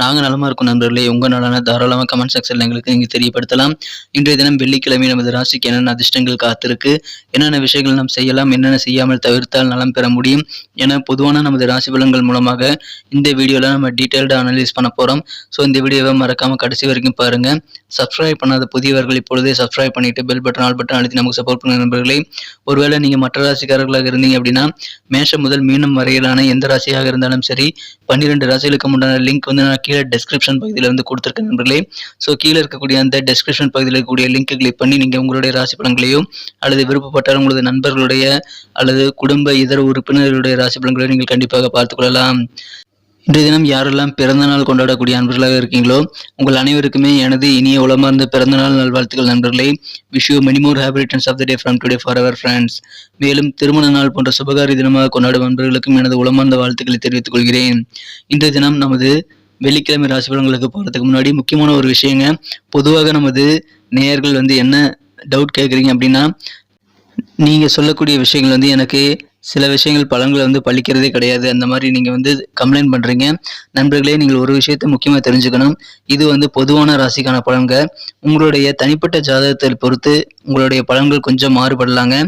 நாங்கள் நலமா இருக்கும் நண்பர்களே. உங்க நலனை தாராளமாக கமெண்ட் செக்ஷனில் எங்களுக்கு நீங்கள் தெரியப்படுத்தலாம். இன்றைய தினம் வெள்ளிக்கிழமை நமது ராசிக்கு என்னென்ன அதிர்ஷ்டங்கள் காத்திருக்கு என்னென்ன விஷயங்கள் நாம் செய்யலாம் என்னென்ன செய்யாமல் தவிர்த்தால் நலம் பெற முடியும் என பொதுவான நமது ராசி பலன்கள் மூலமாக இந்த வீடியோவில் நம்ம டீட்டெயில்டாக அனலைஸ் பண்ண போறோம். ஸோ இந்த வீடியோவை மறக்காம கடைசி வரைக்கும் பாருங்க. சப்ஸ்கிரைப் பண்ணாத புதியவர்கள் இப்பொழுதே சப்ஸ்கிரைப் பண்ணிட்டு பெல் பட்டன் ஆல் பட்டன் அழுத்தி நமக்கு சப்போர்ட் பண்ணுங்க நண்பர்களே. ஒருவேளை நீங்க மற்ற ராசிக்காரர்களாக இருந்தீங்க அப்படின்னா மேஷம் முதல் மீனம் வரையிலான எந்த ராசியாக இருந்தாலும் சரி பன்னிரெண்டு ராசிகளுக்கு முன்னான லிங்க் வந்து நான் கீழே டெஸ்கிரிப்ஷன் பகுதியில் வந்து கொடுத்துருக்கேன் நண்பர்களே. ஸோ கீழே இருக்கக்கூடிய அந்த டெஸ்கிரிப்ஷன் பகுதியில் இருக்கக்கூடிய லிங்க் கிளிக் பண்ணி நீங்கள் உங்களுடைய ராசி பலன்களையும் அல்லது விருப்பப்பட்டால் உங்களது நண்பர்களுடைய அல்லது குடும்ப இதர உறுப்பினர்களுடைய ராசி பலன்களையும் நீங்கள் கண்டிப்பாக பார்த்துக்கொள்ளலாம் இன்றைய தினம் யாரெல்லாம் பிறந்த நாள் கொண்டாடக்கூடிய நண்பர்களாக இருக்கீங்களோ உங்கள் அனைவருக்குமே எனது இனிய உளமார்ந்த பிறந்தநாள் நல்வாழ்த்துக்கள் நண்பர்களே. Wish you many more happy returns of the day from today for our friends மேலும் திருமண நாள் போன்ற சுபகாரி தினமாக கொண்டாடும் நண்பர்களுக்கும் எனது உளமார்ந்த வாழ்த்துக்களை தெரிவித்துக் கொள்கிறேன். இன்றைய தினம் நமது வெள்ளிக்கிழமை ராசி பலன்களுக்கு போகிறதுக்கு முன்னாடி முக்கியமான ஒரு விஷயங்க. பொதுவாக நமது நேயர்கள் வந்து என்ன டவுட் கேட்குறீங்க அப்படின்னா நீங்கள் சொல்லக்கூடிய விஷயங்கள் வந்து எனக்கு சில விஷயங்கள் பலன்களை வந்து பழிக்கிறதே கிடையாது. அந்த மாதிரி நீங்கள் வந்து கம்ப்ளைண்ட் பண்ணுறீங்க நண்பர்களே நீங்கள் ஒரு விஷயத்தை முக்கியமாக தெரிஞ்சுக்கணும். இது வந்து பொதுவான ராசிக்கான பலன்கள். உங்களுடைய தனிப்பட்ட ஜாதகத்தை பொறுத்து உங்களுடைய பலன்கள் கொஞ்சம் மாறுபடலாங்க.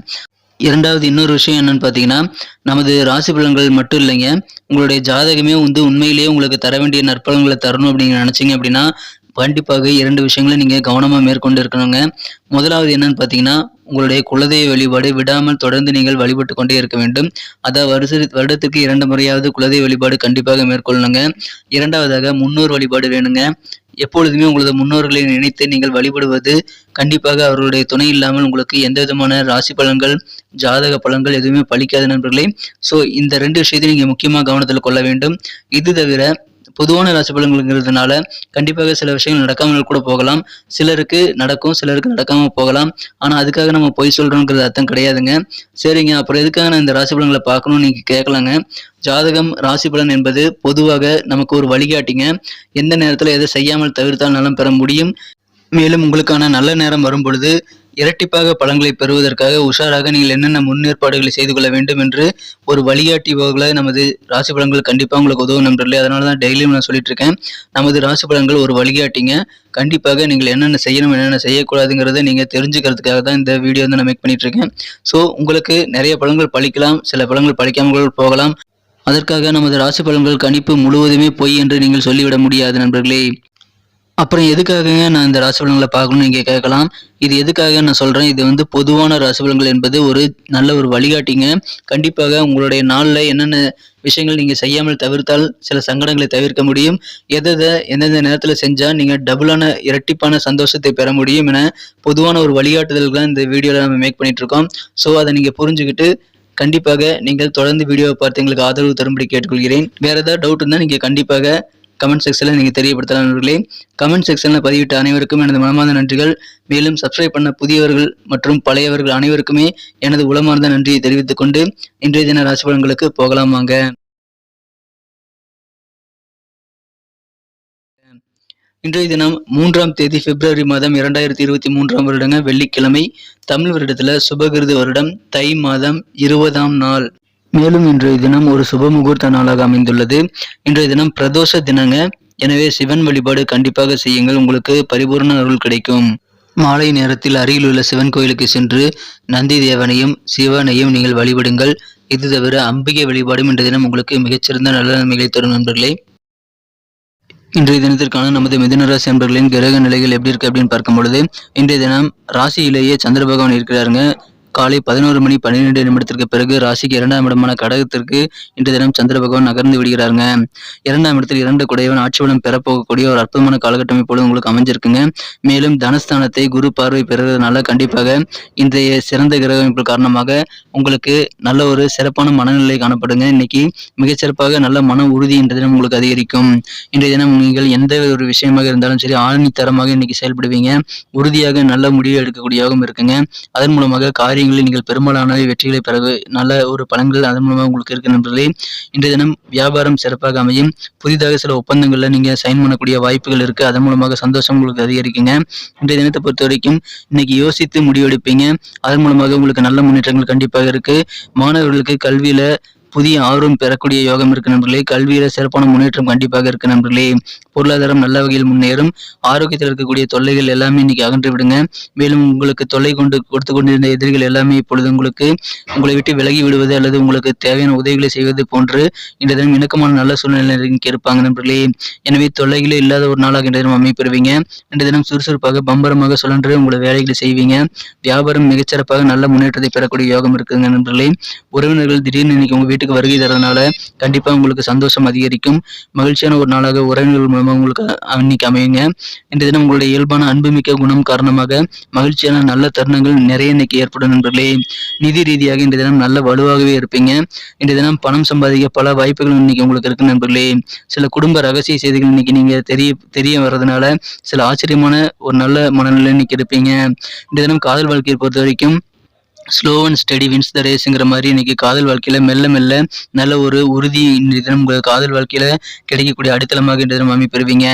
இரண்டாவது இன்னொரு விஷயம் என்னன்னு பார்த்தீங்கன்னா நமது ராசி பலன்கள் மட்டும் இல்லைங்க. உங்களுடைய ஜாதகமே வந்து உண்மையிலேயே உங்களுக்கு தர வேண்டிய நற்பலன்களை தரணும் அப்படின்னு நினச்சிங்க அப்படின்னா கண்டிப்பாக இரண்டு விஷயங்களை நீங்கள் கவனமாக மேற்கொண்டு இருக்கணுங்க. முதலாவது என்னன்னு பார்த்தீங்கன்னா உங்களுடைய குலதெய்வ வழிபாடு விடாமல் தொடர்ந்து நீங்கள் வழிபட்டு கொண்டே இருக்க வேண்டும். அதாவது வருஷ வருடத்துக்கு இரண்டு முறையாவது குலதெய்வ வழிபாடு கண்டிப்பாக மேற்கொள்ளணுங்க. இரண்டாவதாக முன்னோர் வழிபாடு வேணுங்க. எப்பொழுதுமே உங்களது முன்னோர்களை நினைத்து நீங்கள் வழிபடுவது கண்டிப்பாக அவர்களுடைய துணை இல்லாமல் உங்களுக்கு எந்த விதமான ராசி பலன்கள் ஜாதக பலன்கள் எதுவுமே பலிக்காத நண்பர்களே. ஸோ இந்த ரெண்டு விஷயத்தையும் நீங்கள் முக்கியமாக கவனத்தில் கொள்ள வேண்டும். இது தவிர பொதுவான ராசி பலன்களுங்கிறதுனால கண்டிப்பாக சில விஷயங்கள் நடக்காமல் கூட போகலாம். சிலருக்கு நடக்கும் சிலருக்கு நடக்காமல் போகலாம். ஆனா அதுக்காக நம்ம பொய் சொல்கிறோங்கிறது அர்த்தம் கிடையாதுங்க. சரிங்க அப்புறம் எதுக்காக நான் இந்த ராசி பலன்களை பார்க்கணும்னு நீங்க கேட்கலாங்க. ஜாதகம் ராசி பலன் என்பது பொதுவாக நமக்கு ஒரு வழிகாட்டிங்க. எந்த நேரத்தில் எதை செய்யாமல் தவிர்த்தால் நலம் பெற முடியும்? மேலும் உங்களுக்கான நல்ல நேரம் வரும் பொழுது இரட்டிப்பாக பழங்களை பெறுவதற்காக உஷாராக நீங்கள் என்னென்ன முன்னேற்பாடுகளை செய்து கொள்ள வேண்டும் என்று ஒரு வழிகாட்டி போகல நமது ராசி பலன்கள் கண்டிப்பாக உங்களுக்கு உதவும் நண்பர்களே. அதனால தான் டெய்லியும் நான் சொல்லிட்டு இருக்கேன். நமது ராசி பலன்கள் ஒரு வழிகாட்டிங்க. கண்டிப்பாக நீங்கள் என்னென்ன செய்யணும் என்னென்ன செய்யக்கூடாதுங்கிறத நீங்கள் தெரிஞ்சுக்கிறதுக்காக தான் இந்த வீடியோ வந்து நான் மேக் பண்ணிட்டு இருக்கேன். ஸோ உங்களுக்கு நிறைய பழங்கள் பழிக்கலாம் சில பழங்கள் பழிக்காமல் போகலாம். அதற்காக நமது ராசி பலன்கள் கணிப்பு முழுவதுமே பொய் என்று நீங்கள் சொல்லிவிட முடியாது நண்பர்களே. அப்புறம் எதுக்காகங்க நான் இந்த ராசி பலன்களை பார்க்கணும்னு நீங்கள் கேட்கலாம்? இது எதுக்காக நான் சொல்கிறேன் இது வந்து பொதுவான ராசி பலன்கள் என்பது ஒரு நல்ல ஒரு வழிகாட்டிங்க. கண்டிப்பாக உங்களுடைய நாளில் என்னென்ன விஷயங்கள் நீங்கள் செய்யாமல் தவிர்த்தால் சில சங்கடங்களை தவிர்க்க முடியும். எதை எந்தெந்த நேரத்தில் செஞ்சால் நீங்கள் டபுளான இரட்டிப்பான சந்தோஷத்தை பெற முடியும் என பொதுவான ஒரு வழிகாட்டுதல்களை இந்த வீடியோவில் நம்ம மேக் பண்ணிகிட்ருக்கோம் இருக்கோம் ஸோ அதை நீங்கள் புரிஞ்சுக்கிட்டு கண்டிப்பாக நீங்கள் தொடர்ந்து வீடியோவை பார்த்து எங்களுக்கு ஆதரவு தரும்படி கேட்டுக்கொள்கிறேன். வேறு ஏதாவது டவுட் இருந்தால் நீங்கள் கண்டிப்பாக கமெண்ட் செக்ஷனில் நீங்கள் தெரியப்படுத்தலாம் நண்பர்களே. கமெண்ட் செக்ஷனில் பதிவிட்ட அனைவருக்கும் எனது மனமார்ந்த நன்றிகள். மேலும் சப்ஸ்கிரைப் பண்ண புதியவர்கள் மற்றும் பழையவர்கள் அனைவருக்குமே எனது உளமார்ந்த நன்றியை தெரிவித்துக் கொண்டு இன்றைய தின ராசி பலன்களுக்கு போகலாம் வாங்க. இன்றைய தினம் மூன்றாம் தேதி பிப்ரவரி மாதம் இரண்டாயிரத்தி இருபத்தி மூன்றாம் வருடங்க வெள்ளிக்கிழமை தமிழ் வருடத்துல சுபகிருது வருடம் தை மாதம் இருபதாம் நாள். மேலும் இன்றைய தினம் ஒரு சுப முகூர்த்த நாளாக அமைந்துள்ளது. இன்றைய தினம் பிரதோஷ தினங்க. எனவே சிவன் வழிபாடு கண்டிப்பாக செய்யுங்கள். உங்களுக்கு பரிபூர்ண அருள் கிடைக்கும். மாலை நேரத்தில் அருகில் உள்ள சிவன் கோயிலுக்கு சென்று நந்தி தேவனையும் சிவனையும் நீங்கள் வழிபடுங்கள். இது தவிர அம்பிகை வழிபாடும் இன்றைய தினம் உங்களுக்கு மிகச்சிறந்த நல்ல நன்மைகளை தரும் நண்பர்களே. இன்றைய தினத்திற்கான நமது மிதுன ராசி அன்பர்களின் கிரக நிலைகள் எப்படி இருக்கு அப்படின்னு பார்க்கும் பொழுது இன்றைய தினம் ராசியிலேயே சந்திர பகவான் இருக்கிறாருங்க. காலை பதினோரு மணி பன்னிரெண்டு நிமிடத்திற்கு பிறகு ராசிக்கு இரண்டாம் இடமான கடகத்திற்கு இன்று தினம் சந்திர பகவான் நகர்ந்து விடுகிறாருங்க. இரண்டாம் இடத்தில் இரண்டு குடையவன் ஆட்சி பலம் பெறப்போகக்கூடிய ஒரு அற்புதமான காலகட்டம் இப்பொழுது உங்களுக்கு அமைஞ்சிருக்குங்க. மேலும் தனஸ்தானத்தை குரு பார்வை பெறுவதனால கண்டிப்பாக இன்றைய சிறந்த கிரக அமைப்பு காரணமாக உங்களுக்கு நல்ல ஒரு சிறப்பான மனநிலை காணப்படுங்க. இன்னைக்கு மிகச்சிறப்பாக நல்ல மன உறுதி இன்றைய தினம் உங்களுக்கு அதிகரிக்கும். இன்றைய தினம் நீங்கள் எந்த ஒரு விஷயமாக இருந்தாலும் சரி ஆணித்தரமாக இன்னைக்கு செயல்படுவீங்க. உறுதியாக நல்ல முடிவு எடுக்கக்கூடியவாகவும் இருக்குங்க. அதன் மூலமாக காரிய காரியங்களில் நீங்கள் பெரும்பாலான வெற்றிகளை பெற நல்ல ஒரு பலன்கள் அதன் மூலமாக உங்களுக்கு இருக்கு நண்பர்களே. இன்றைய தினம் வியாபாரம் சிறப்பாக அமையும். புதிதாக சில ஒப்பந்தங்களில் நீங்கள் சைன் பண்ணக்கூடிய வாய்ப்புகள் இருக்குது அதன் மூலமாக சந்தோஷம் உங்களுக்கு அதிகரிக்குங்க. இன்றைய தினத்தை பொறுத்த வரைக்கும் இன்னைக்கு யோசித்து முடிவெடுப்பீங்க. அதன் மூலமாக உங்களுக்கு நல்ல முன்னேற்றங்கள் கண்டிப்பாக இருக்கு. மாணவர்களுக்கு கல்வியில புதிய ஆர்வம் பெறக்கூடிய யோகம் இருக்கு நண்பர்களே. கல்வியில சிறப்பான முன்னேற்றம் கண்டிப்பாக இருக்கு நண்பர்களே. பொருளாதாரம் நல்ல வகையில் முன்னேறும். ஆரோக்கியத்தில் இருக்கக்கூடிய தொல்லைகள் எல்லாமே இன்னைக்கு அகன்று விடுங்க. மேலும் உங்களுக்கு தொல்லை கொண்டு கொடுத்து கொண்டிருந்த எதிரிகள் எல்லாமே இப்பொழுது உங்களுக்கு உங்களை விட்டு விலகி விடுவது அல்லது உங்களுக்கு தேவையான உதவிகளை செய்வது போன்று இந்த தினம் இணக்கமான நல்ல சூழ்நிலை இருப்பாங்க நண்பர்களே. எனவே தொல்லைகளே இல்லாத ஒரு நாளாக இந்த தினம் அமைப்பெறுவீங்க. இந்த தினம் சுறுசுறுப்பாக பம்பரமாக சுழன்று உங்களை வேலைகளை செய்வீங்க. வியாபாரம் மிகச்சிறப்பாக நல்ல முன்னேற்றத்தை பெறக்கூடிய யோகம் இருக்குங்க நண்பர்களே. உறவினர்கள் திடீர்னு இன்னைக்கு உங்க வீட்டுக்கு வருகை தரதுனால கண்டிப்பா உங்களுக்கு சந்தோஷம் அதிகரிக்கும். மகிழ்ச்சியான ஒரு நாளாக உறவினர்கள் மூலமாக உங்களுக்கு அன்னைக்கு இன்னைக்கு அமையுங்க. இன்றைய தினம் உங்களுடைய இயல்பான அன்புமிக்க குணம் காரணமாக மகிழ்ச்சியான நல்ல தருணங்கள் நிறைய இன்னைக்கு ஏற்படும் நண்பர்களே. நிதி ரீதியாக இன்றைய தினம் நல்ல வலுவாகவே இருப்பீங்க. இன்றைய தினம் பணம் சம்பாதிக்க பல வாய்ப்புகள் இன்னைக்கு உங்களுக்கு இருக்கு நண்பர்களே. சில குடும்ப ரகசிய செய்திகள் இன்னைக்கு நீங்க தெரிய தெரிய வர்றதுனால சில ஆச்சரியமான ஒரு நல்ல மனநிலை இன்னைக்கு இருப்பீங்க. இந்த தினம் காதல் வாழ்க்கையை பொறுத்த வரைக்கும் slow and steady wins the ரேஸுங்கிற மாதிரி இன்னைக்கு காதல் வாழ்க்கையில மெல்ல மெல்ல நல்ல ஒரு உறுதி இன்றைய தினம் உங்கள் காதல் வாழ்க்கையில கிடைக்கக்கூடிய அடித்தளமாக இன்றைய தினம் அமைப்பெறுவீங்க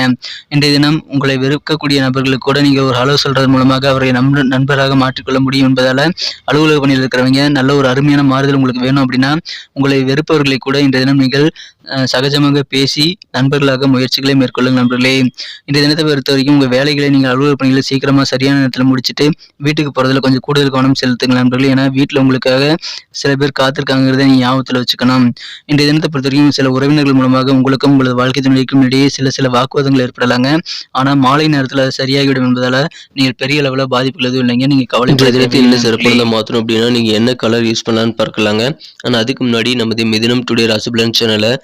இன்றைய தினம் உங்களை வெறுக்கக்கூடிய நபர்களுக்கு கூட நீங்க ஒரு ஹலோ சொல்கிறது மூலமாக அவரை நம் நண்பராக மாற்றிக்கொள்ள முடியும் என்பதால் அலுவலக பணியில் இருக்கிறவங்க நல்ல ஒரு அருமையான மாறுதல் உங்களுக்கு வேணும் அப்படின்னா உங்களை வெறுப்பவர்களை கூட இன்றைய தினம் நீங்கள் சகஜமாக பேசி நண்பர்களாக முயற்சிகளை மேற்கொள்ளுங்க நண்பர்களே. இன்றைய தினத்தை பொறுத்த வரைக்கும் உங்க வேலைகளை நீங்கள் அலுவலக பணிகளை சீக்கிரமா சரியான நேரத்தில் முடிச்சிட்டு வீட்டுக்கு போறதுல கொஞ்சம் கூடுதல் கவனம் செலுத்துங்க நண்பர்களே. ஏன்னா வீட்டில் உங்களுக்காக சில பேர் காத்திருக்காங்கிறத நீ ஞாபகத்தில் வச்சுக்கணும். இன்றைய தினத்தை பொறுத்த வரைக்கும் சில உறவினர்கள் மூலமாக உங்களுக்கும் உங்களது வாழ்க்கை துணைக்கும் இடையே சில சில வாக்குவாதங்கள் ஏற்படலாங்க. ஆனா மாலை நேரத்தில் சரியாகிவிடும் என்பதால நீங்கள் பெரிய அளவில் பாதிப்புகள் எதுவும் இல்லைங்க. நீங்க கவலை இன்றைய தினத்தை இன்னும் சிறப்பாக மாற்றணும் அப்படின்னா நீங்கள் என்ன கலர் யூஸ் பண்ணலான்னு பார்க்கலாங்க. ஆனால் அதுக்கு முன்னாடி நமது மிதினம் டுடே ராசிபலன் சேனலை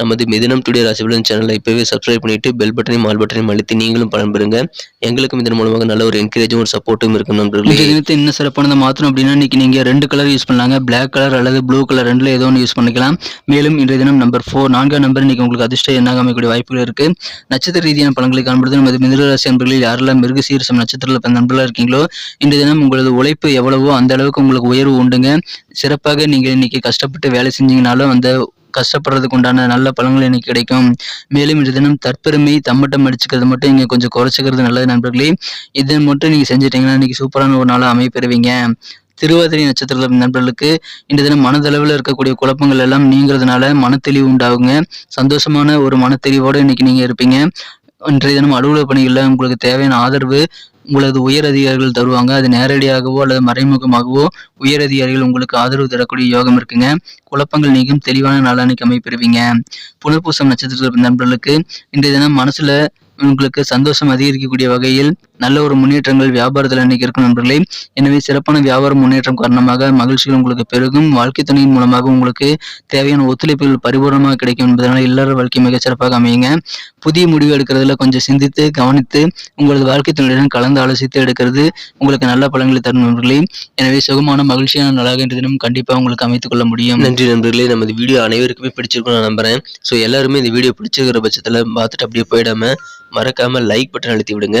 நமது மிதினம் டுடே ராசிபலன் சேனலை இப்போவே சப்ஸ்கிரைப் பண்ணிவிட்டு பெல் பட்டனையும் ஆல் பட்டனையும் அழுத்தி நீங்களும் பலன்பெறுங்க எங்களுக்கும் இதன் மூலமாக நல்ல ஒரு என்கரேஜும் ஒரு சப்போர்ட்டும் இருக்கும் நண்பர்கள். இந்த தினத்தை இன்னும் சிறப்பானதை மாற்றணும் அப்படின்னா இன்னைக்கு நீங்கள் ரெண்டு கலர் யூஸ் பண்ணலாங்க. பிளாக் கலர் அல்லது ப்ளூ கலர் ரெண்டில் ஏதோ ஒன்று யூஸ் பண்ணிக்கலாம். மேலும் இன்றைய தினம் நம்பர் ஃபோர் நான்காம் நம்பர் இன்றைக்கி உங்களுக்கு அதிர்ஷ்ட எண்ணாக அமைக்கக்கூடிய வாய்ப்புகள் இருக்குது நட்சத்திர ரீதியான பலன்களை காண்பது நமது மிதராசி நண்பர்களில் யாரெல்லாம் மிருக சீரசம் நட்சத்திரத்தில் பிறந்த நண்பர்களாக இருக்கீங்களோ இன்றைய தினம் உங்களது உழைப்பு எவ்வளவோ அந்த அளவுக்கு உங்களுக்கு உயர்வு உண்டுங்க. சிறப்பாக நீங்கள் இன்னைக்கு கஷ்டப்பட்டு வேலை செஞ்சீங்கனாலும் அந்த கஷ்டப்படுறதுக்கு உண்டான நல்ல பலன்கள் எனக்கு கிடைக்கும். மேலும் இன்று தினம் தற்பெருமை தம்மட்டம் அடிச்சுக்கிறது மட்டும் இங்க கொஞ்சம் குறைச்சிக்கிறது நல்லது நண்பர்களே. இதை மட்டும் நீங்க செஞ்சுட்டீங்கன்னா இன்னைக்கு சூப்பரான ஒரு நாளா அமைப்பெறுவீங்க. திருவாதிரை நட்சத்திர நண்பர்களுக்கு இன்று தினம் மனதளவில் இருக்கக்கூடிய குழப்பங்கள் எல்லாம் நீங்கிறதுனால மனத்தெளிவு உண்டாகுங்க. சந்தோஷமான ஒரு மனத்தெளிவோடு இன்னைக்கு நீங்க இருப்பீங்க. இன்றைய தினம் அலுவலக பணிகளில் உங்களுக்கு தேவையான ஆதரவு உங்களது உயர் அதிகாரிகள் தருவாங்க. அது நேரடியாகவோ அல்லது மறைமுகமாகவோ உயர் அதிகாரிகள் உங்களுக்கு ஆதரவு தரக்கூடிய யோகம் இருக்குங்க. குழப்பங்கள் நீங்கும் தெளிவான நாளானைக்கு அமைப்பெறுவீங்க புனர்பூசம் நட்சத்திரத்தில் நண்பர்களுக்கு இன்றைய தினம் மனசுல உங்களுக்கு சந்தோஷம் அதிகரிக்கக்கூடிய வகையில் நல்ல ஒரு முன்னேற்றங்கள் வியாபாரத்தில் அன்னைக்கு இருக்கும் நண்பர்களே. எனவே சிறப்பான வியாபார முன்னேற்றம் காரணமாக மகிழ்ச்சிகள் உங்களுக்கு பெருகும். வாழ்க்கை துணையின் மூலமாக உங்களுக்கு தேவையான ஒத்துழைப்புகள் பரிபூர்ணமாக கிடைக்கும் என்பதனால் எல்லாரும் வாழ்க்கை மிக சிறப்பாக அமையுங்க. புதிய முடிவு எடுக்கிறதுல கொஞ்சம் சிந்தித்து கவனித்து உங்களது வாழ்க்கை துணையுடன் கலந்து ஆலோசித்து எடுக்கிறது உங்களுக்கு நல்ல பலன்களை தரும் நண்பர்களே. எனவே சுகமான மகிழ்ச்சியான நாளாக இன்று தினம் கண்டிப்பாக உங்களுக்கு அமைத்துக் கொள்ள முடியும். நன்றி நண்பர்களே. நமது வீடியோ அனைவருக்குமே பிடிச்சிருக்கும் நான் நம்புறேன். ஸோ எல்லாருமே இந்த வீடியோ பிடிச்சிருக்கிற பட்சத்தில் பார்த்துட்டு அப்படியே போயிடாம மறக்காம லைக் பட்டன் அழுத்தி விடுங்க.